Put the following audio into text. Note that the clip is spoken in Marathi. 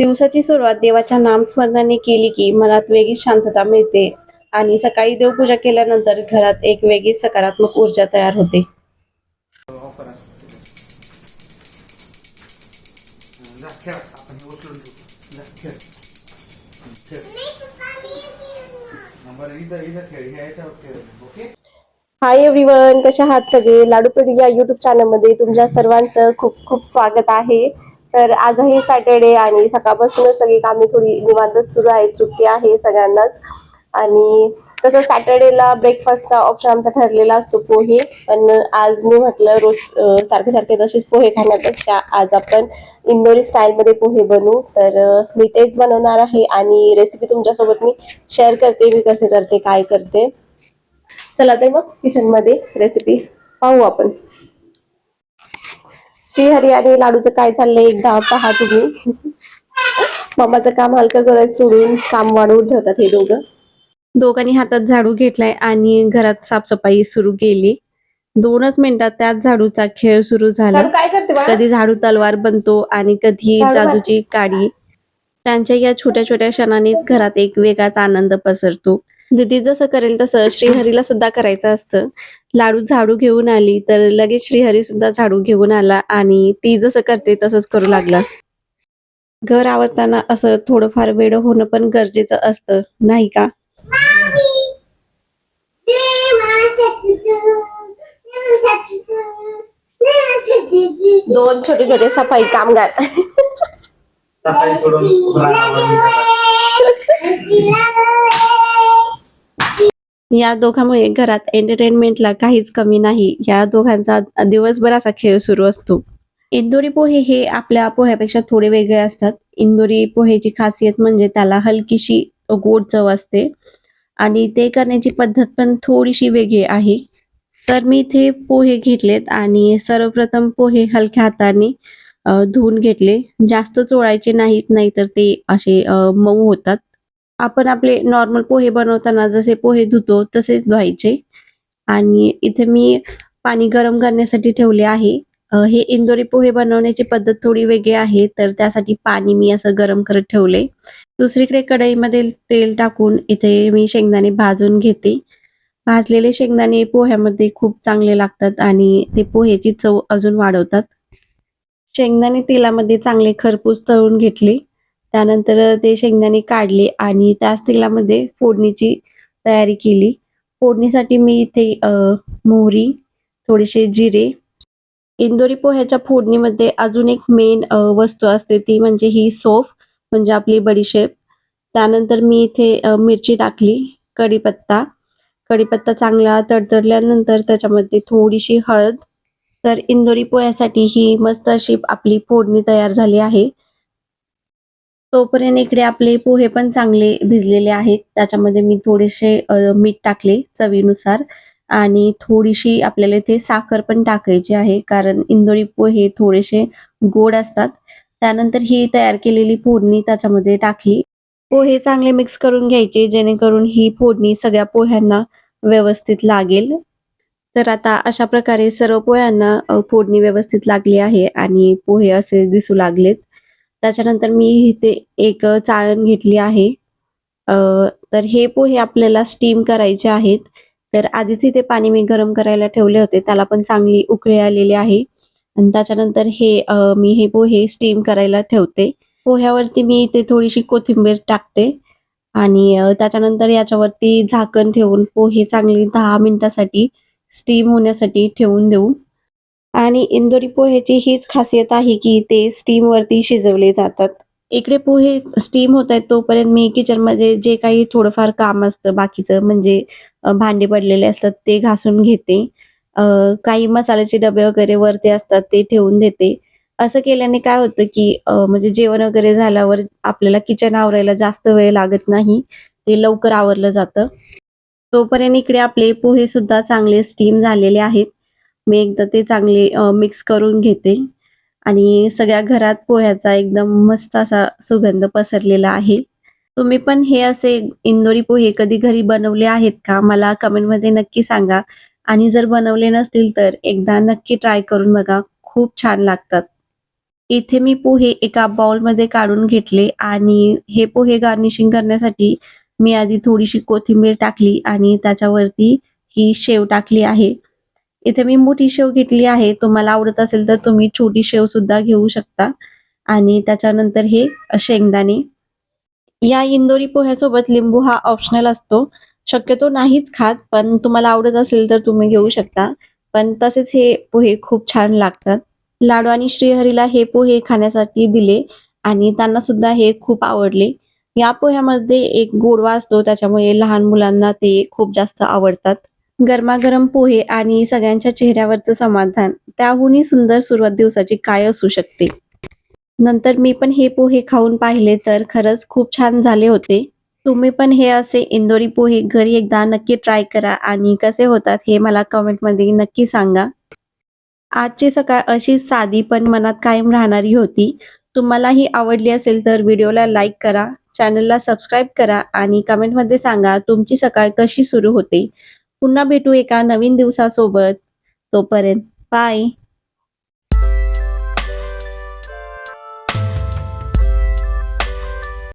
दिवसाची सुरुवात देवाच्या नामस्मरणाने केली की मनात वेगळी शांतता मिळते आणि सकाळी देवपूजा केल्यानंतर घरात एक वेगळी सकारात्मक ऊर्जा तयार होते. हाय एव्हरीवन कशा आहात सगळे? लाडूपेढी या युट्यूब चॅनलमध्ये तुमच्या सर्वांचं खूप खूप स्वागत आहे. तर आजही सॅटर्डे आणि सकाळपासूनच सगळी कामे थोडी निवांतच सुरू आहेत. सुट्टी आहे सगळ्यांनाच. आणि तसं सॅटर्डेला ब्रेकफास्टचा ऑप्शन आमचा ठरलेला असतो पोहे. पण आज मी म्हटलं रोज सारखे सारखे तसेच पोहे खाण्यापेक्षा आज आपण इंदोरी स्टाईलमध्ये पोहे बनवू. तर मी तेच बनवणार आहे आणि रेसिपी तुमच्यासोबत मी शेअर करते मी कसे करते काय करते. चला तर मग किचनमध्ये रेसिपी पाहू आपण. श्रीहरी आणि लाडूचं काय चाललंय? एकदा पहा तुम्ही. मम्माचं काम हलकं करत सोडून काम वाढवून ठेवतात हे दोघं. दोघांनी हातात झाडू घेतलाय आणि घरात साफसफाई सुरू केली. दोनच मिनिटात त्याच झाडूचा खेळ सुरू झाला. कधी झाडू तलवार बनतो आणि कधी. जादूची काडी. त्यांच्या या छोट्या छोट्या क्षणानेच घरात एक वेगळाच आनंद पसरतो. दिदी जसं करेल तसं श्रीहरीला सुद्धा करायचं असतं. लाडू झाडू घेऊन आली तर लगेच श्रीहरी सुद्धा झाडू घेऊन आला आणि ती जसं करते तसंच करू लागला. घर आवरताना असं थोडंफार वेळ होणं पण गरजेचं असतं नाही का? दोन छोटे छोटे सफाई कामगार. या दोघांमुळे घरात एंटरटेनमेंटला काहीच कमी नाही. या दोघांचा दिवसभर असा खेळ सुरू असतो. इंदोरी पोहे हे आपल्या पोह्यापेक्षा थोडे वेगळे असतात. इंदोरी पोहेची खासियत म्हणजे त्याला हलकीशी गोड चव असते. आणि ते करण्याची पद्धत पण थोडीशी वेगळी आहे. तर मी इथे पोहे घेतलेत आणि सर्वप्रथम पोहे हलक्या हाताने धुवून घेतले. जास्त चोळायचे नाहीत नाहीतर ते असे मऊ होतात. आपण आपले नॉर्मल पोहे बनवताना जसे पोहे धुतो तसेच धुवायचे. आणि इथे मी पाणी गरम करण्यासाठी ठेवले आहे. हे इंदोरी पोहे बनवण्याची पद्धत थोडी वेगळी आहे तर त्यासाठी पाणी मी असं गरम करत ठेवले. दुसरीकडे कढईमध्ये तेल टाकून इथे मी शेंगदाणे भाजून घेते. भाजलेले शेंगदाणे पोह्यामध्ये खूप चांगले लागतात आणि ते पोह्याची चव अजून वाढवतात. शेंगदाणे तेलामध्ये चांगले खरपूस तळून घेतले. त्यानंतर ते शेंगदाणे काढले आणि त्याच तेलामध्ये फोडणीची तयारी केली. फोडणीसाठी मी इथे मोहरी थोडेसे जिरे इंदोरी पोह्याच्या फोडणीमध्ये अजून एक मेन वस्तू असते ती म्हणजे ही सोफ म्हणजे आपली बडीशेप. त्यानंतर मी इथे मिरची टाकली कढीपत्ता. कढीपत्ता चांगला तडतडल्यानंतर त्याच्यामध्ये थोडीशी हळद. तर इंदोरी पोह्यासाठी ही मस्त अशी आपली फोडणी तयार झाली आहे. तोपर्यंत इकडे आपले पोहे पण चांगले भिजलेले आहेत. त्याच्यामध्ये मी थोडेसे मीठ टाकले चवीनुसार आणि थोडीशी आपल्याला इथे साखर पण टाकायची आहे कारण इंदोरी पोहे थोडेसे गोड असतात. त्यानंतर ही तयार केलेली फोडणी त्याच्यामध्ये टाकली. पोहे चांगले मिक्स करून घ्यायचे जेणेकरून ही फोडणी सगळ्या पोह्यांना व्यवस्थित लागेल. तर आता अशा प्रकारे सर्व पोह्यांना फोडणी व्यवस्थित लागली आहे आणि पोहे असे दिसू लागलेत. त्याच्यानंतर मी इथे एक चाळण घेतली आहे. तर हे पोहे आपल्याला स्टीम करायचे आहेत. तर आधीच इथे पाणी मी गरम करायला ठेवले होते. त्याला पण चांगली उकळी आलेली आहे. आणि त्याच्यानंतर हे मी हे पोहे स्टीम करायला ठेवते. पोह्यावरती मी इथे थोडीशी कोथिंबीर टाकते. आणि त्याच्यानंतर याच्यावरती झाकण ठेवून पोहे चांगली दहा मिनिटासाठी स्टीम होण्यासाठी ठेवून देऊ. आणि इंदोरी पोह्याची हीच खासियत आहे की ते स्टीम वरती शिजवले जातात. इकडे पोहे स्टीम होत आहेत तोपर्यंत मी किचनमध्ये जे काही थोडंफार काम असतं बाकीचं म्हणजे भांडे पडलेले असतात ते घासून घेते. काही मसाल्याचे डबे वगैरे वरती असतात ते ठेवून देते. असं केल्याने काय होतं की म्हणजे जेवण वगैरे झाल्यावर आपल्याला किचन आवरायला जास्त वेळ लागत नाही. ते लवकर आवरलं जातं. तोपर्यंत इकडे आपले पोहे सुद्धा चांगले स्टीम झालेले आहेत. मी एकदा ते चांगले मिक्स करून घेते. आणि सगळ्या घरात पोह्याचा एकदम मस्त असा सुगंध पसरलेला आहे. तुम्ही पण हे असे इंदोरी पोहे कधी घरी बनवले आहेत का? मला कमेंटमध्ये नक्की सांगा. आणि जर बनवले नसतील तर एकदा नक्की ट्राय करून बघा. खूप छान लागतात. इथे मी पोहे एका बाउलमध्ये काढून घेतले आणि हे पोहे गार्निशिंग करण्यासाठी मी आधी थोडीशी कोथिंबीर टाकली आणि त्याच्यावरती ही शेव टाकली आहे. इथे मी मोठी शेव घेतली आहे. तुम्हाला आवडत असेल तर तुम्ही छोटी शेव सुद्धा घेऊ शकता. आणि त्याच्यानंतर हे शेंगदाणे. या इंदोरी पोह्यासोबत लिंबू हा ऑप्शनल असतो. शक्यतो नाहीच खात पण तुम्हाला आवडत असेल तर तुम्ही घेऊ शकता. पण तसेच हे पोहे खूप छान लागतात. लाडू आणि श्रीहरीला हे पोहे खाण्यासाठी दिले आणि त्यांना सुद्धा हे खूप आवडले. या पोह्यामध्ये एक गोडवा असतो त्याच्यामुळे लहान मुलांना ते खूप जास्त आवडतात. गरमागरम पोहे आणि सगळ्यांच्या चेहऱ्यावरचं समाधान. त्याहूनही सुंदर सुरुवात दिवसाची काय असू शकते? नंतर मी पण हे पोहे खाऊन पाहिले तर खरंच खूप छान झाले होते. तुम्ही पण हे असे इंदोरी पोहे घरी एकदा नक्की ट्राय करा आणि कसे होतात हे मला कमेंटमध्ये नक्की सांगा. आजची सकाळ अशी साधी पण मनात कायम राहणारी होती. तुम्हाला ही आवडली असेल तर व्हिडिओला लाईक करा चॅनलला सबस्क्राईब करा आणि कमेंटमध्ये सांगा तुमची सकाळ कशी सुरू होते. पुन्हा भेटू एका नवीन दिवसासोबत. तोपर्यंत बाय